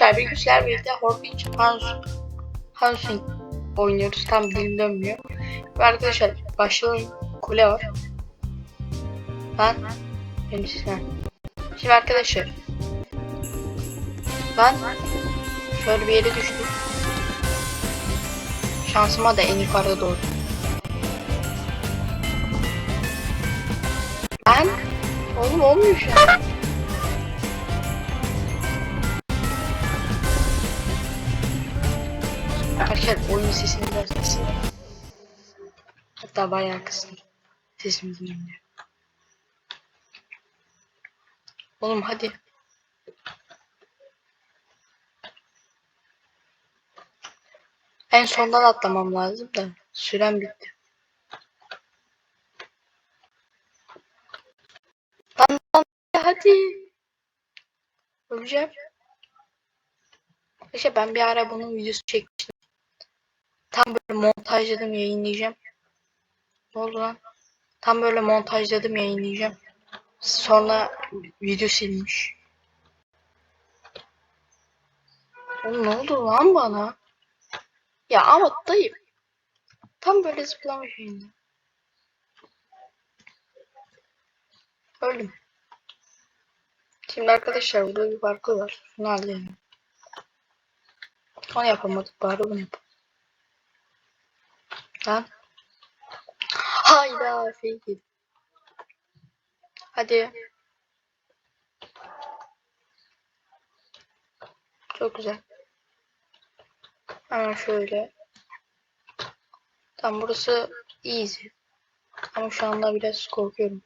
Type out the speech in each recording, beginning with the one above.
Arkadaşlar bir güzel birlikte Horwich Hans Hansing oynuyoruz. Tam dilim dönmüyor. Ve arkadaşlar başlayalım. Kule var. Ben benim sistem. Şimdi arkadaşlar ben şöyle bir yere düştüm. Şansıma da en yukarıda doğdu. Ben oğlum olmuyor şu an. Arkadaşlar oyun sesini biraz kısın. Hatta bayağı kısın. Sesimi duyayım diye. Oğlum hadi. En sondan atlamam lazım da sürem bitti. Lan lan hadi. Öleceğim. İşte ben bir ara bunun videosu çekmiştim. Tam böyle montajladım yayınlayacağım. Ne oldu lan? Tam böyle montajladım yayınlayacağım. Sonra video silmiş. Oğlum ne oldu lan bana? Ya ama dayı. Tam böyle zıplama şeyinde. Öldüm. Şimdi arkadaşlar burada bir parkur var. Şunu halledelim. Onu yapamadık bari bunu yapalım. Lan. Hayda fake it. Hadi. Çok güzel. Hemen şöyle. Tam burası easy. Ama şu anda biraz korkuyorum.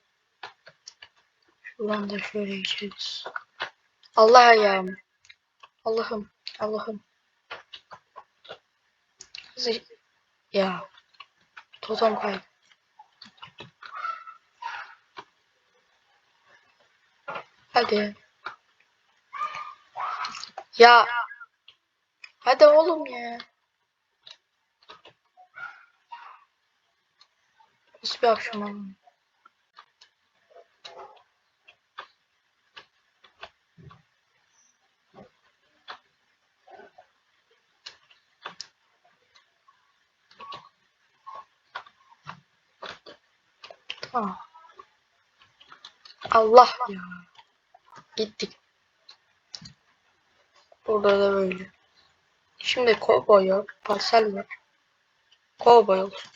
Şuradan da şöyle geçeriz. Allah ayağım. Allah'ım. Allah'ım. Ya. Kaydı. Hadi. Ya. Hadi oğlum ya. Nasıl bir akşam oğlum? Tamam. Allah ya. Gittik. Burada da böyle. Şimdi kovboy yok. Parsel var. Kovboy olsun.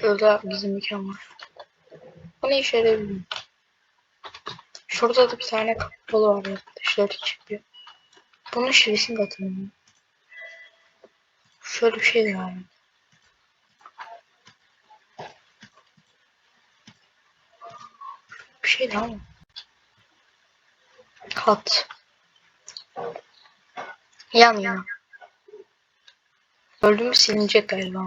Şurada bizim mekan var. Bu ne işe yarayabilir? Şurada da bir tane kapalı var arkadaşlar çıkıyor. Bunun şivesini de hatırlamıyorum. Şöyle bir şey de var. Bir şey daha mı? Kat. Yan yana. Öldü mü silinecek galiba.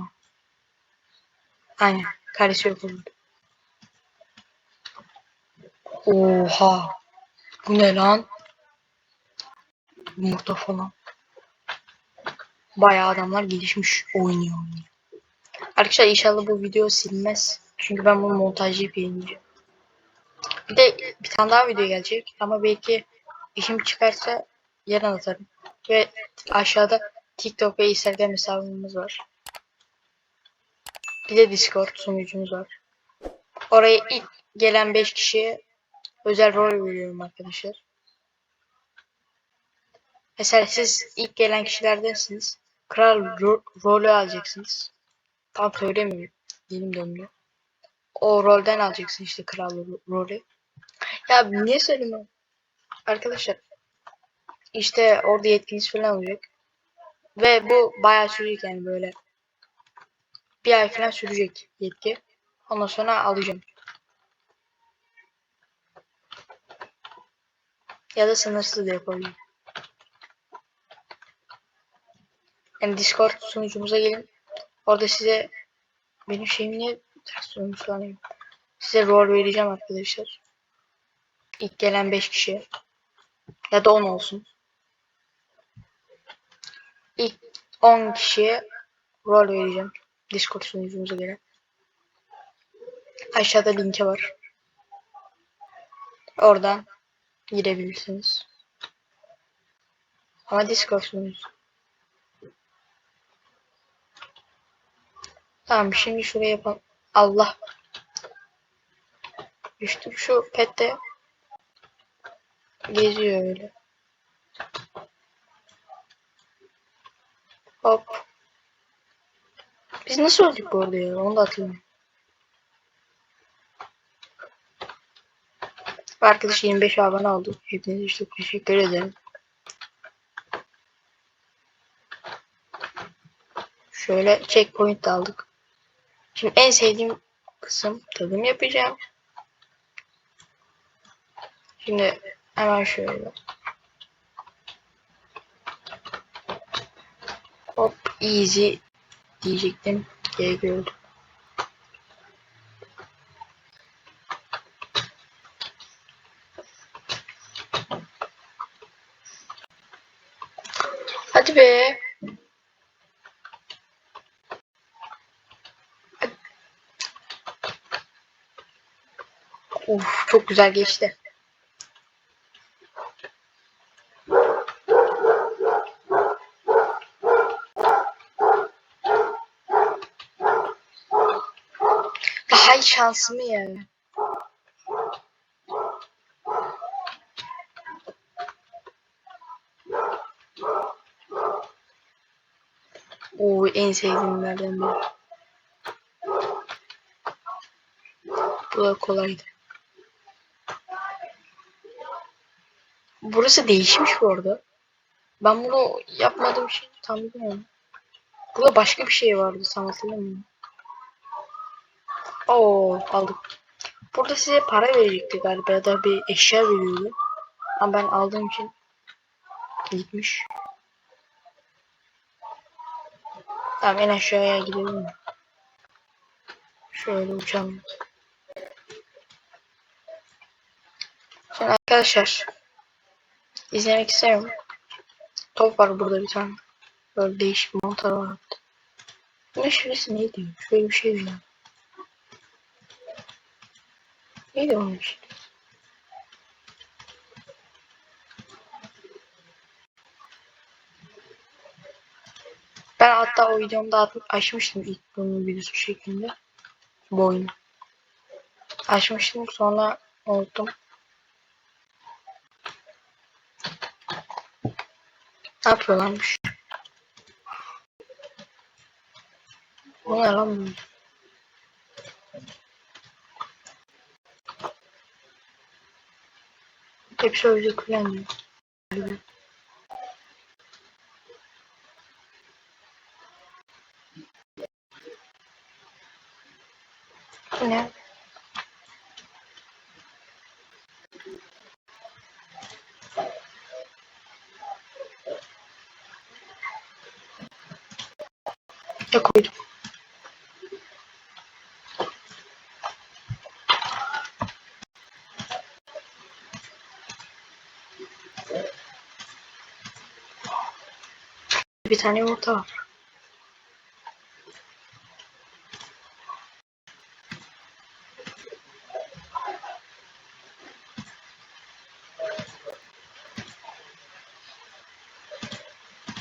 Aynen. Karesi yok oldu. Oha. Bu ne lan? Yumurta falan. Bayağı adamlar gelişmiş oynuyor. Arkadaşlar inşallah bu video silinmez. Çünkü ben bunu montajlayıp yayınlayacağım. Bir de bir tane daha video gelecek ama belki işim çıkarsa yarın atarım. Ve aşağıda TikTok ve Instagram hesabımız var. Bir de Discord sunucumuz var. Oraya ilk gelen 5 kişiye özel rol veriyorum arkadaşlar. Mesela siz ilk gelen kişilerdensiniz. Kral ro rolü alacaksınız. Tam söylemiyorum. Dilim döndü. O rolden alacaksın işte kral ro- rolü. Ya niye söylemiyorum? Arkadaşlar işte orada yetkiniz falan olacak. Ve bu bayağı sürecek yani böyle. Bir ay falan sürecek yetki. Ondan sonra alacağım. Ya da sınırsız da yapabilirim. Yani Discord sunucumuza gelin. Orada size benim şeyim niye ters dönmüş sanıyorum. Size rol vereceğim arkadaşlar. İlk gelen 5 kişi. Ya da 10 olsun. İlk 10 kişiye rol vereceğim. Discord sunucumuza göre. Aşağıda linki var. Oradan girebilirsiniz. Ama Discord sunucusu. Tamam şimdi şuraya yapalım. Allah. Düştüm şu pette geziyor öyle. Hop. Biz nasıl öldük bu arada ya? Onu da hatırlamıyorum. Arkadaş 25 abone oldu. Hepinize çok teşekkür ederim. Şöyle checkpoint aldık. Şimdi en sevdiğim kısım tadım yapacağım. Şimdi hemen şöyle. Hop easy diyecektim. Geri gördüm. Hadi be. Uf çok güzel geçti. Hay şansımı ya. Oo en sevdiğimlerden biri. Bu da kolaydı. Burası değişmiş bu arada. Ben bunu yapmadığım için tam bilmiyorum. Burada başka bir şey vardı tam hatırlamıyorum. Oo aldık. Burada size para verecekti galiba ya da bir eşya veriyordu. Ama ben aldığım için gitmiş. Tamam en aşağıya gidelim. Şöyle uçalım. Şimdi arkadaşlar izlemek istemiyorum. Top var burada bir tane. Böyle değişik mantar var. Bunun şurası neydi? Şöyle bir şey ya. Neydi onun işte? Ben hatta o videomda açmıştım ilk bunun videosu şeklinde. Bu oyunu. Açmıştım sonra unuttum. Ne yapıyorlarmış? Bu ne lan? Hepsi öyle kullanıyor. Ne koydum? Bir tane yumurta var.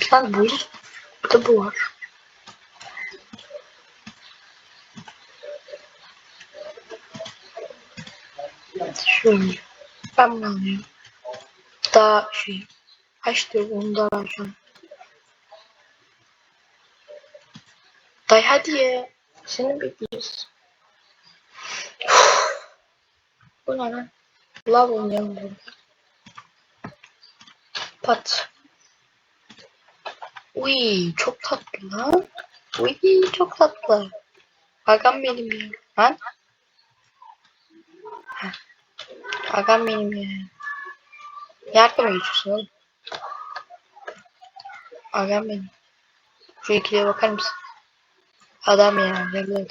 Bir tane bu. Bir de bu var. Şöyle. Ben bunu alayım. Daha şey. Kaç onu da vereceğim. Day hadi ya. Seni bekliyoruz. Bu ne lan? Lav oynayalım burada. Pat. Uy çok tatlı lan. Uy çok tatlı. Agam benim ya. Lan. Ha. Agam benim ya. Yardım mı geçiyorsun oğlum? Agam benim. Şu ikiliye bakar mısın? Adam ya. Evladım.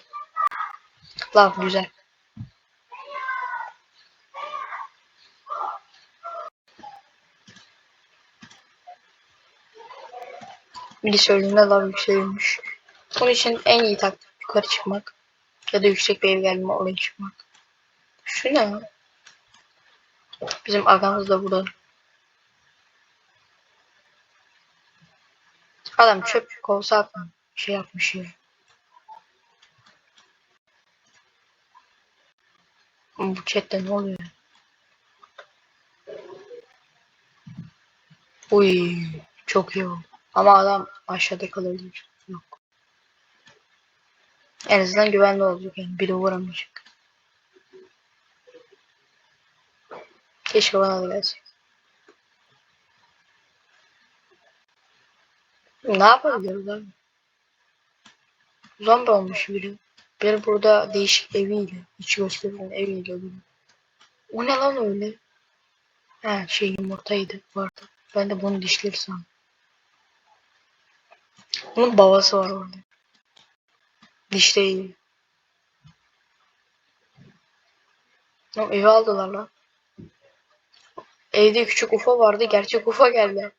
Lav güzel. Bir söylediğinde lav yükselmiş. Bunun için en iyi taktik yukarı çıkmak. Ya da yüksek bir ev gelme oraya çıkmak. Şu ne? Bizim agamız da burada. Adam çöp kovsa. Şey yapmış ya. Bu chatte ne oluyor? Uy, çok iyi oldu. Ama adam aşağıda kalabilir. Yok. En azından güvenli olacak yani. Biri uğramayacak. Keşke bana da gelse. Ne yapabiliriz abi? Zombi olmuş biri. Bir burada değişik eviyle, hiç gösterilen eviyle biri. O ne lan öyle? Ha şey yumurtaydı vardı. Ben de bunu dişleri sandım. Bunun babası var orada. Dişleriyle. Lan evi aldılar lan. Evde küçük ufa vardı. Gerçek ufa geldi.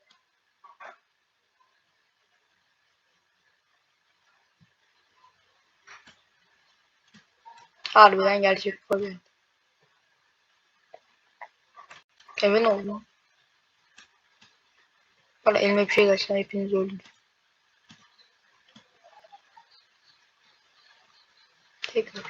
Harbiden gerçek. Eve ne oldu? Bana elime bir şey geçsen hepiniz öldünüz. Tekrar.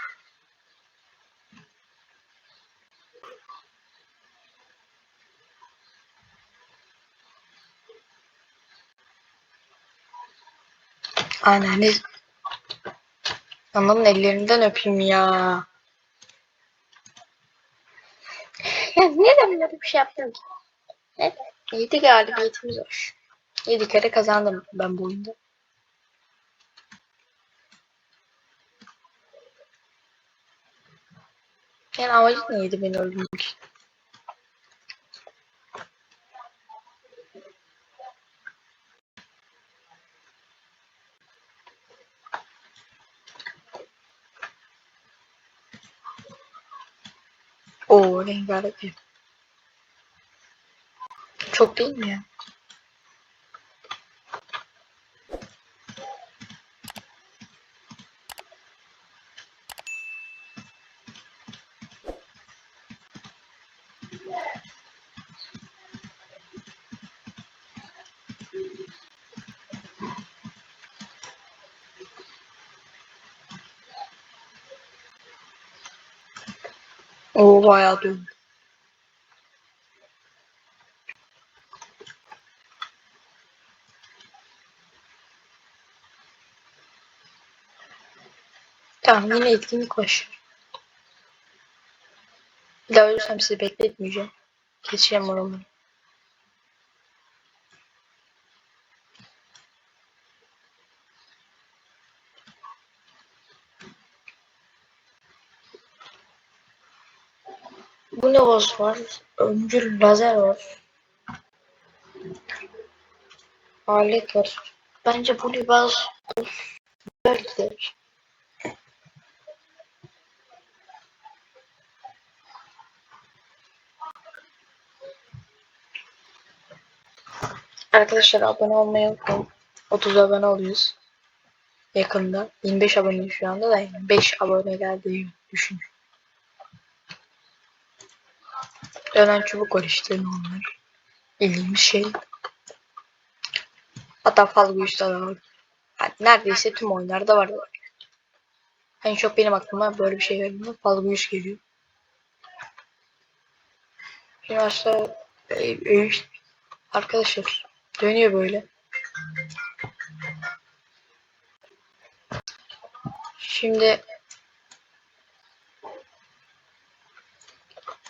Anneniz Anamın ellerinden öpeyim ya. Ya neden böyle bir şey yaptın ki? Ne? 7 galibiyetimiz var. 7 kere kazandım ben bu oyunda. Yani amacı neydi beni öldürmek? Rengarenk. ev. Çok değil mi ya? Oo bayağı dövdü. Tamam yine etkinlik başlıyor. Bir daha ölürsem sizi bekletmeyeceğim. Keseceğim oraları. Bu ne boss var? Öncül lazer var. Alet var. Bence bu libas güzel gider. Arkadaşlar abone olmayı unutmayın. 30 abone oluyoruz. Yakında. 25 abone şu anda da 5 abone geldiği düşün. Dönen çubuk var işte normal. Bildiğimiz şey. Hatta fazla güçlü de var. Yani neredeyse tüm oyunlarda var. En çok benim aklıma böyle bir şey gelmiyor. Fazla güç geliyor. Şimdi aslında e, e, arkadaşlar dönüyor böyle. Şimdi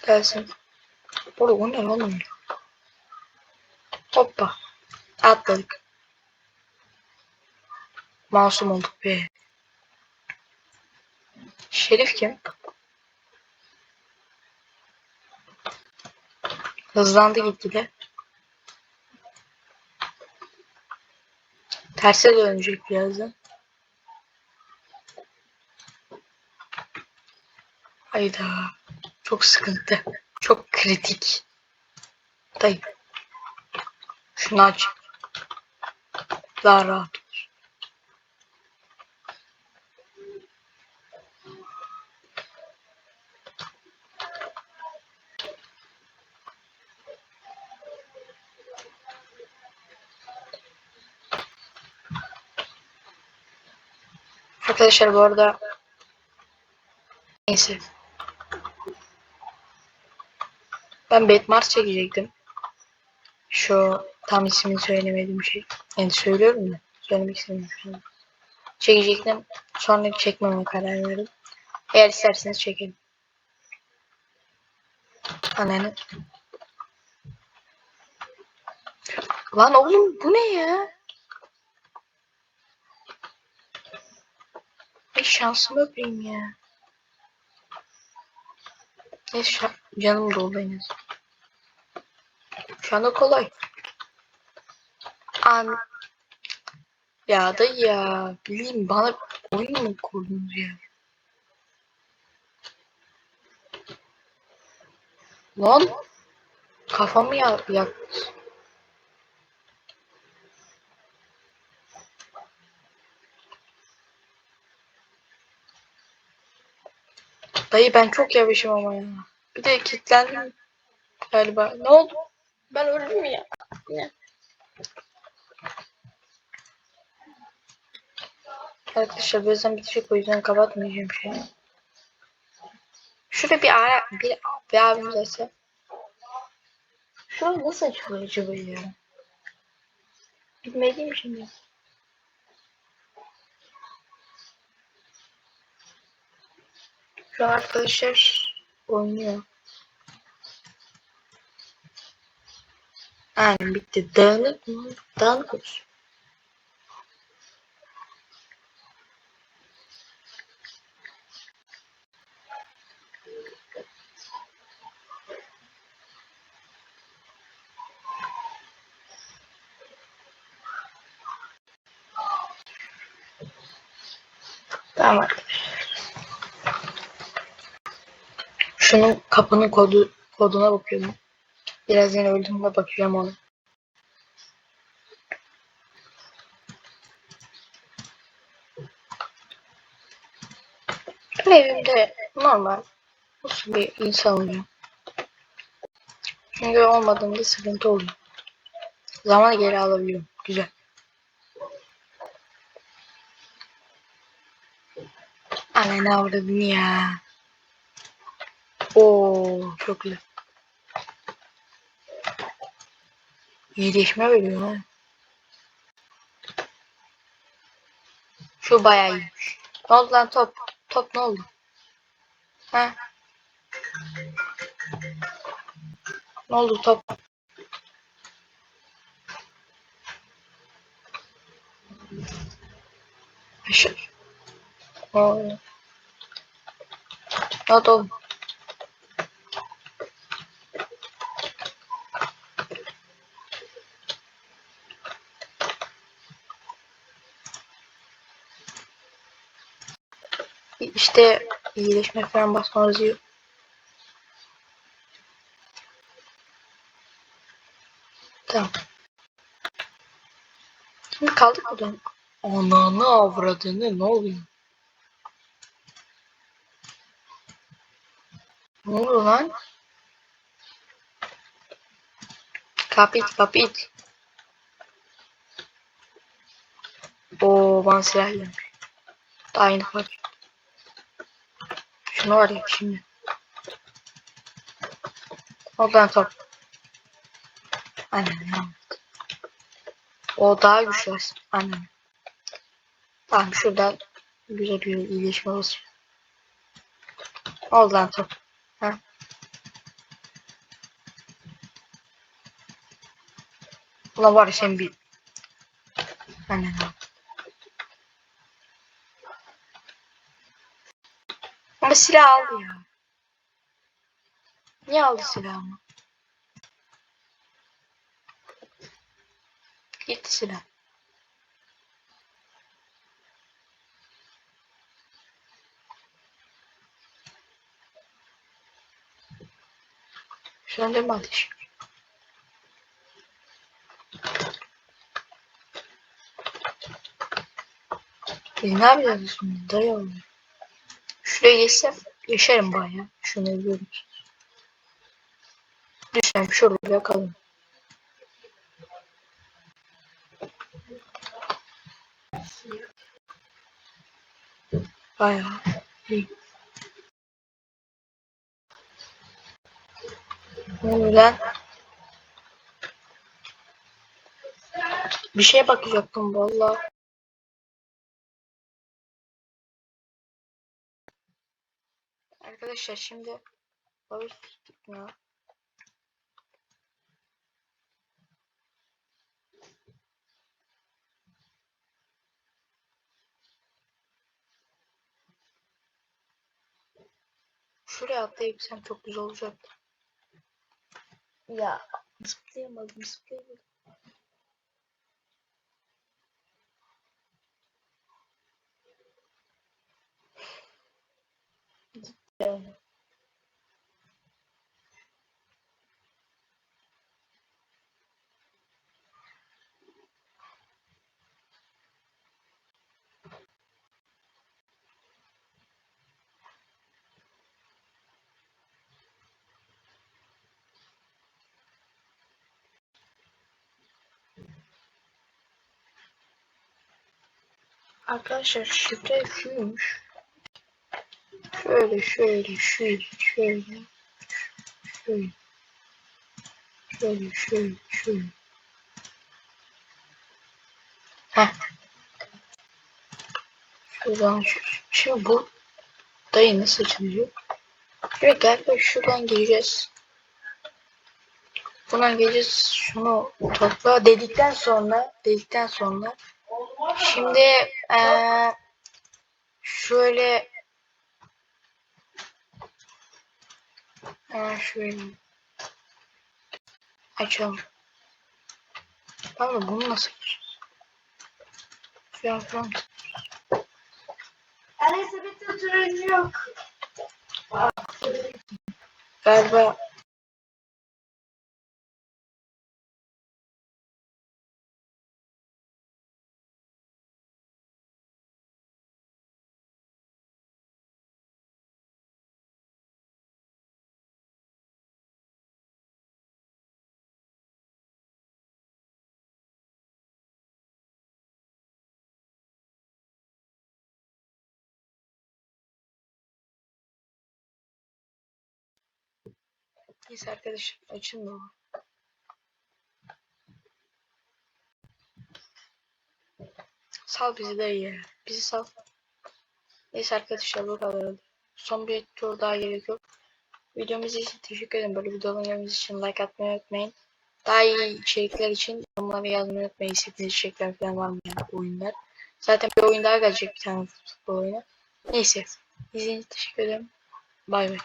gelsin. Burada o ne öyle? Hoppa. Atladık. Masum olduk be. Şerif kim? Hızlandı gitgide. Terse dönecek birazdan. Hayda. Çok sıkıntı. Çok kritik. Dayı. Şunu aç. Daha rahat. Arkadaşlar bu arada neyse. Ben Betmars çekecektim. Şu tam ismini söylemediğim şey. Yani söylüyorum da söylemek istemiyorum. Çekecektim. Sonra çekmeme karar verdim. Eğer isterseniz çekelim. Ananı. Lan oğlum bu ne ya? Bir şansımı öpeyim ya. Neyse canım doldu en az. Şu kolay. An ya da ya bileyim bana oyun mu kurdunuz ya? Lan kafamı ya yaktı. Dayı ben çok yavaşım ama ya. Bir de kilitlendim galiba. Ne oldu? Ben öldüm ya? Ne? Arkadaşlar birazdan bitecek o yüzden kapatmayacağım şey. Şurada bir ara bir, bir abimiz açsa. Şurada nasıl açılıyor acaba ya? Bilmediğim şimdi. Şu an arkadaşlar oynuyor. Aynen bitti. Dağınık mı? Dağınık. Tamam. Şunun kapının kodu koduna bakıyorum. Biraz yine öldüğümde bakacağım ona. Evimde normal nasıl bir insan oluyor. Çünkü olmadığında sıkıntı oluyor. Zaman geri alabiliyorum. Güzel. Anne ne avradın ya. Oo çok güzel. İyileşme veriyor ha. Şu bayağı iyiymiş. Ne oldu lan top? Top ne oldu? Ha? Ne oldu top? Aşağı. Ne oldu? Ne oldu İşte iyileşme falan basmanız yok. Tamam. Şimdi kaldık buradan. Ananı avradını ne oluyor? Ne oluyor lan? Kapit kapit. Oo bana silah gelmiş. Daha yeni Şunu var ya şimdi. Oradan top. Aynen ya. O daha güçlü aslında. Aynen. Tamam şuradan güzel bir iyileşme olsun. Oradan top. Ha. Ulan var ya sen bir. Aynen abi. Ama silah aldı ya. Niye aldı silahımı? Gitti silah. Söndür mü ateş? Biz ne yapacağız şimdi? Dayı oluyor. Şuraya geçsem yaşarım bayağı. Şunu biliyor musunuz? Düşsem şurada kalın. Bayağı iyi. Ne oluyor lan? Bir şeye bakacaktım valla. Arkadaşlar şimdi Barış ya. Şuraya atlayabilsem çok güzel olacaktı. Ya zıplayamadım zıplayamadım. Yani. Arkadaşlar şifre şuymuş. Şöyle şöyle şöyle şöyle şöyle şöyle şöyle şöyle. Şuradan şu. Şimdi bu dayı nasıl açılıyor? Şöyle galiba şuradan gireceğiz. Buna geleceğiz. Şunu topla dedikten sonra dedikten sonra şimdi eee şöyle eee şöyle açalım. Tamam bunu nasıl yapacağız? Şu an falan Elizabeth'in turuncu yok. galiba Neyse arkadaşlar açılmıyor. Sal bizi de iyi. Bizi sal. Neyse arkadaşlar bu kadar oldu. Son bir tur daha gerek yok. Videomuz için teşekkür ederim. Böyle videoların gelmesi için like atmayı unutmayın. Daha iyi içerikler için yorumlara yazmayı unutmayın. İstediğiniz içerikler falan var mı yani oyunlar. Zaten bir oyun daha gelecek bir tane futbol oyunu. Neyse. İzlediğiniz için teşekkür ederim. Bay bay.